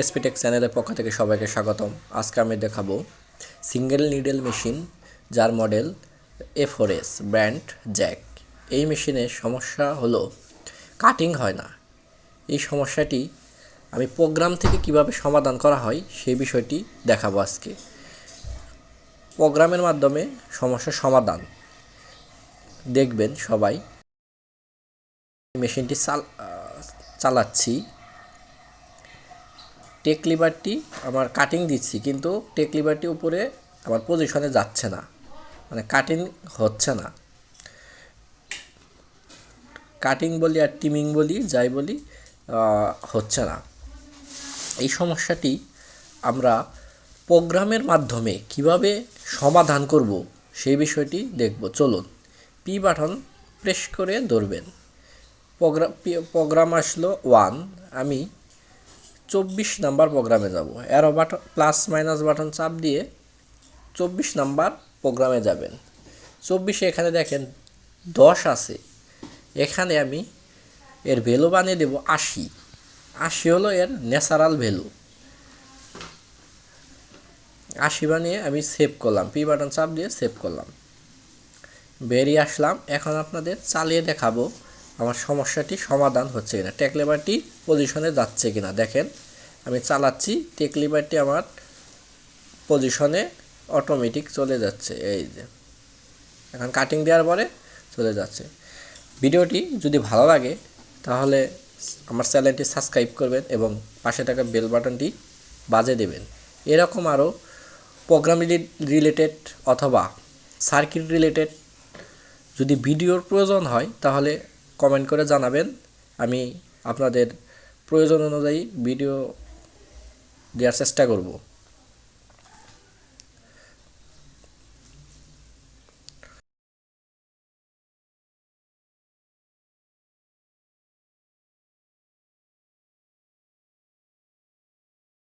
এসপিটেক চ্যানেলের পক্ষ থেকে সবাইকে স্বাগতম। আজকে আমি দেখাবো সিঙ্গেল নিডেল মেশিন যার model A four S brand Jack এই মেশিনের সমস্যা হলো কাটিং হয় না। এই সমস্যাটি আমি প্রোগ্রাম থেকে কীভাবে সমাধান করা হয় সেই বিষয়টি দেখাবো আজকে। প্রোগ্রামের মাধ্যমে সমস্যার সমাধান দেখবেন সবাই। মেশিনটি চাল চালাচ্ছি। টেক লিভারটি আমার কাটিং দিচ্ছি, কিন্তু টেক লিভারটি উপরে আমার পজিশনে যাচ্ছে না। মানে কাটিং হচ্ছে না। কাটিং বলি আর টিমিং বলি, যাই বলি হচ্ছে না। এই সমস্যাটি আমরা প্রোগ্রামের মাধ্যমে কীভাবে সমাধান করব, সেই বিষয়টি দেখব। চলুন পি বাটন প্রেস করে ধরবেন। প্রোগ্রাম প্রোগ্রাম আসলো ওয়ান আমি চব্বিশ নাম্বার প্রোগ্রামে যাব। Arrow button plus minus button চাপ দিয়ে চব্বিশ নাম্বার প্রোগ্রামে যাবেন। চব্বিশে এখানে দেখেন দশ আছে। এখানে আমি এর ভ্যালু বানিয়ে দেব আশি। আশি হলো এর ন্যাচারাল ভ্যালু আশি বানিয়ে আমি সেভ করলাম। পি বাটন চাপ দিয়ে সেভ করলাম। বেরিয়ে আসলাম। এখন আপনাদের চালিয়ে দেখাবো আমার সমস্যাটি সমাধান হচ্ছে কিনা? টেকলেবারটি পজিশনে যাচ্ছে কিনা? দেখেন, আমি চালাচ্ছি টেকলিবারটি আমার পজিশনে অটোমেটিক চলে যাচ্ছে। এই যে, এখন কাটিং দেওয়ার পরে চলে যাচ্ছে। ভিডিওটি যদি ভালো লাগে, তাহলে আমার চ্যানেলটি সাবস্ক্রাইব করবেন এবং পাশে থাকা বেল বাটনটি বাজে দেবেন। এরকম আরও প্রোগ্রাম রিলেটেড অথবা সার্কিট রিলেটেড যদি ভিডিওর প্রয়োজন হয়, তাহলে কমেন্ট করে জানাবেন। আমি আপনাদের প্রয়োজন অনুযায়ী ভিডিও দেওয়ার চেষ্টা করব।